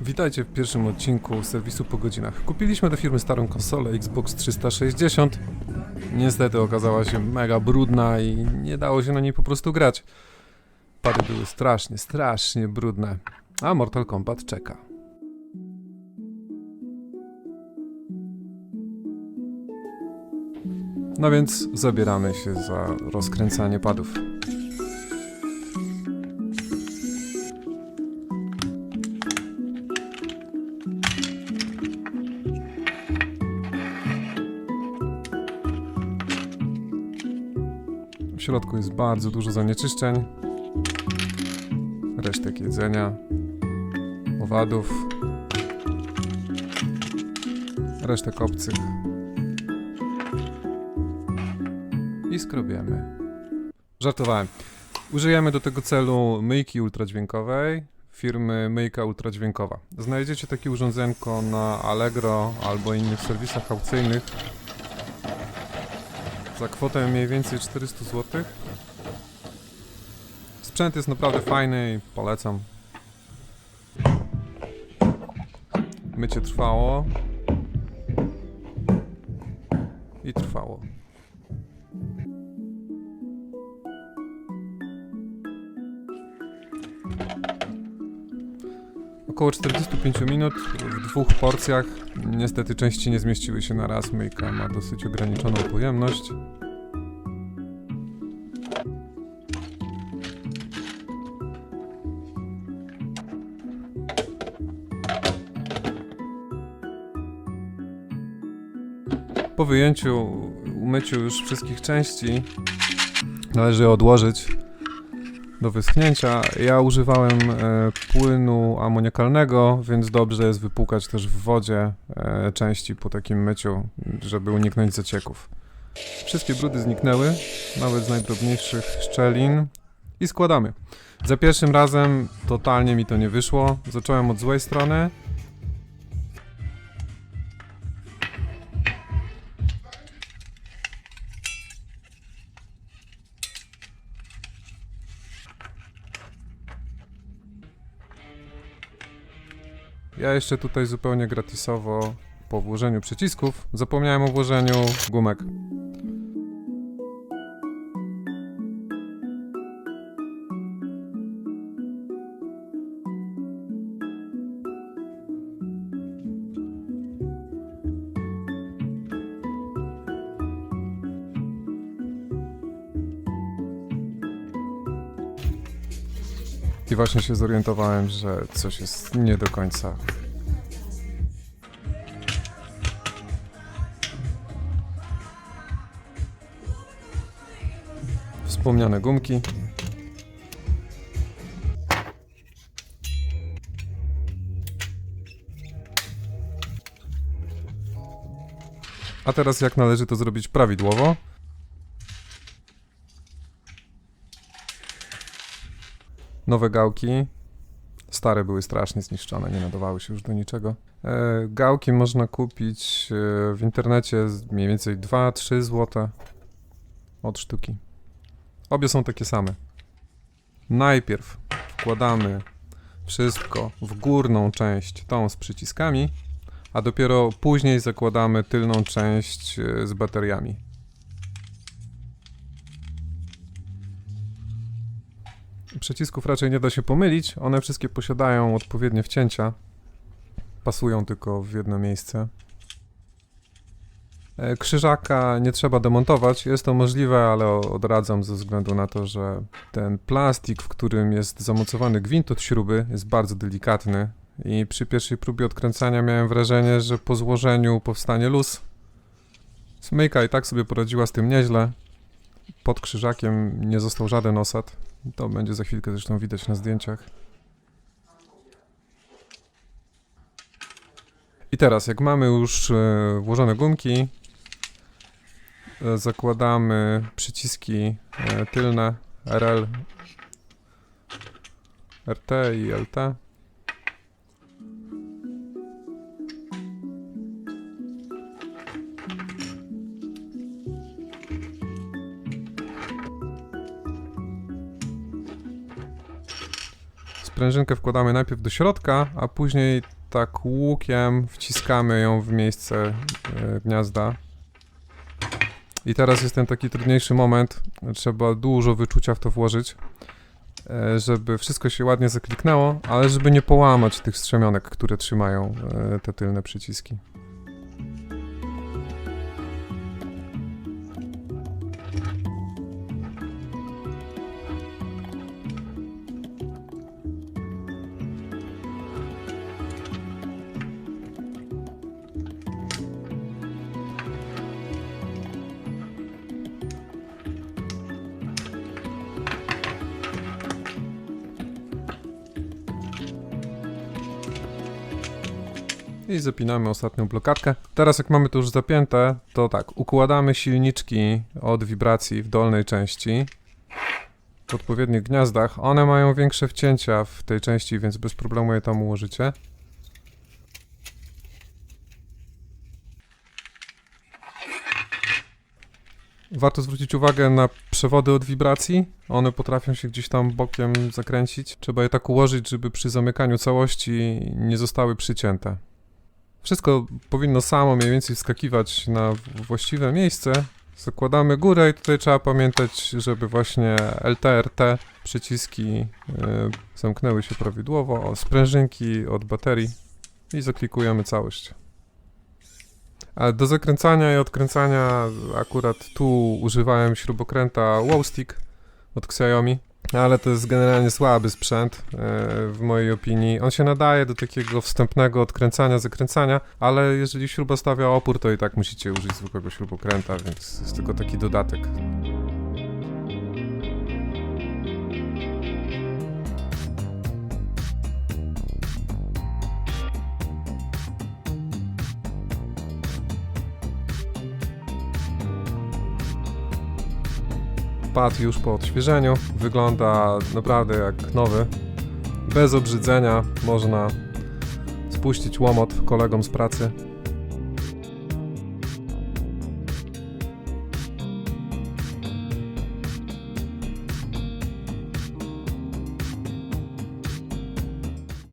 Witajcie w pierwszym odcinku serwisu po godzinach. Kupiliśmy do firmy starą konsolę Xbox 360. Niestety okazała się mega brudna i nie dało się na niej po prostu grać. Pady były strasznie, strasznie brudne. A Mortal Kombat czeka. No więc zabieramy się za rozkręcanie padów. W środku jest bardzo dużo zanieczyszczeń, resztek jedzenia, owadów, resztek obcych i skrobiemy. Żartowałem. Użyjemy do tego celu myjki ultradźwiękowej firmy Myjka Ultradźwiękowa. Znajdziecie takie urządzenko na Allegro albo innych serwisach aukcyjnych za kwotę mniej więcej 400 zł. Sprzęt jest naprawdę fajny i polecam. Mycie trwało. I trwało. Około 45 minut w dwóch porcjach. Niestety części nie zmieściły się na raz. Myjka ma dosyć ograniczoną pojemność. Po wyjęciu, umyciu już wszystkich części należy odłożyć do wyschnięcia. Ja używałem e, płynu amoniakalnego, więc dobrze jest wypłukać też w wodzie e, części po takim myciu, żeby uniknąć zacieków. Wszystkie brudy zniknęły, nawet z najdrobniejszych szczelin i składamy. Za pierwszym razem totalnie mi to nie wyszło. Zacząłem od złej strony. Ja jeszcze tutaj zupełnie gratisowo po włożeniu przycisków zapomniałem o włożeniu gumek. I właśnie się zorientowałem, że coś jest nie do końca wspomniane gumki. A teraz jak należy to zrobić prawidłowo? Nowe gałki. Stare były strasznie zniszczone, nie nadawały się już do niczego. E, gałki można kupić e, w internecie mniej więcej 2-3 zł od sztuki. Obie są takie same. Najpierw wkładamy wszystko w górną część, tą z przyciskami, a dopiero później zakładamy tylną część e, z bateriami. Przycisków raczej nie da się pomylić, one wszystkie posiadają odpowiednie wcięcia. Pasują tylko w jedno miejsce. E, Krzyżaka nie trzeba demontować, jest to możliwe, ale odradzam ze względu na to, że ten plastik, w którym jest zamocowany gwint od śruby, jest bardzo delikatny i przy pierwszej próbie odkręcania miałem wrażenie, że po złożeniu powstanie luz. Smyka i tak sobie poradziła z tym nieźle. Pod krzyżakiem nie został żaden osad. To będzie za chwilkę zresztą widać na zdjęciach. I teraz, jak mamy już e, włożone gumki, e, zakładamy przyciski e, tylne RL, RT i LT. Sprężynkę wkładamy najpierw do środka, a później tak łukiem wciskamy ją w miejsce e, gniazda. I teraz jest ten taki trudniejszy moment. Trzeba dużo wyczucia w to włożyć, e, żeby wszystko się ładnie zakliknęło, ale żeby nie połamać tych strzemionek, które trzymają e, te tylne przyciski. I zapinamy ostatnią blokadkę. Teraz jak mamy to już zapięte, to tak, układamy silniczki od wibracji w dolnej części w odpowiednich gniazdach. One mają większe wcięcia w tej części, więc bez problemu je tam ułożycie. Warto zwrócić uwagę na przewody od wibracji. One potrafią się gdzieś tam bokiem zakręcić. Trzeba je tak ułożyć, żeby przy zamykaniu całości nie zostały przycięte. Wszystko powinno samo mniej więcej wskakiwać na właściwe miejsce. Zakładamy górę i tutaj trzeba pamiętać, żeby właśnie LTRT przyciski y, zamknęły się prawidłowo. O, sprężynki od baterii i zaklikujemy całość. A do zakręcania i odkręcania akurat tu używałem śrubokręta Wowstick od Xiaomi. Ale to jest generalnie słaby sprzęt, e, w mojej opinii. On się nadaje do takiego wstępnego odkręcania, zakręcania, ale jeżeli śruba stawia opór, to i tak musicie użyć zwykłego śrubokręta, więc jest tylko taki dodatek. Pad już po odświeżeniu wygląda naprawdę jak nowy. Bez obrzydzenia można spuścić łomot kolegom z pracy.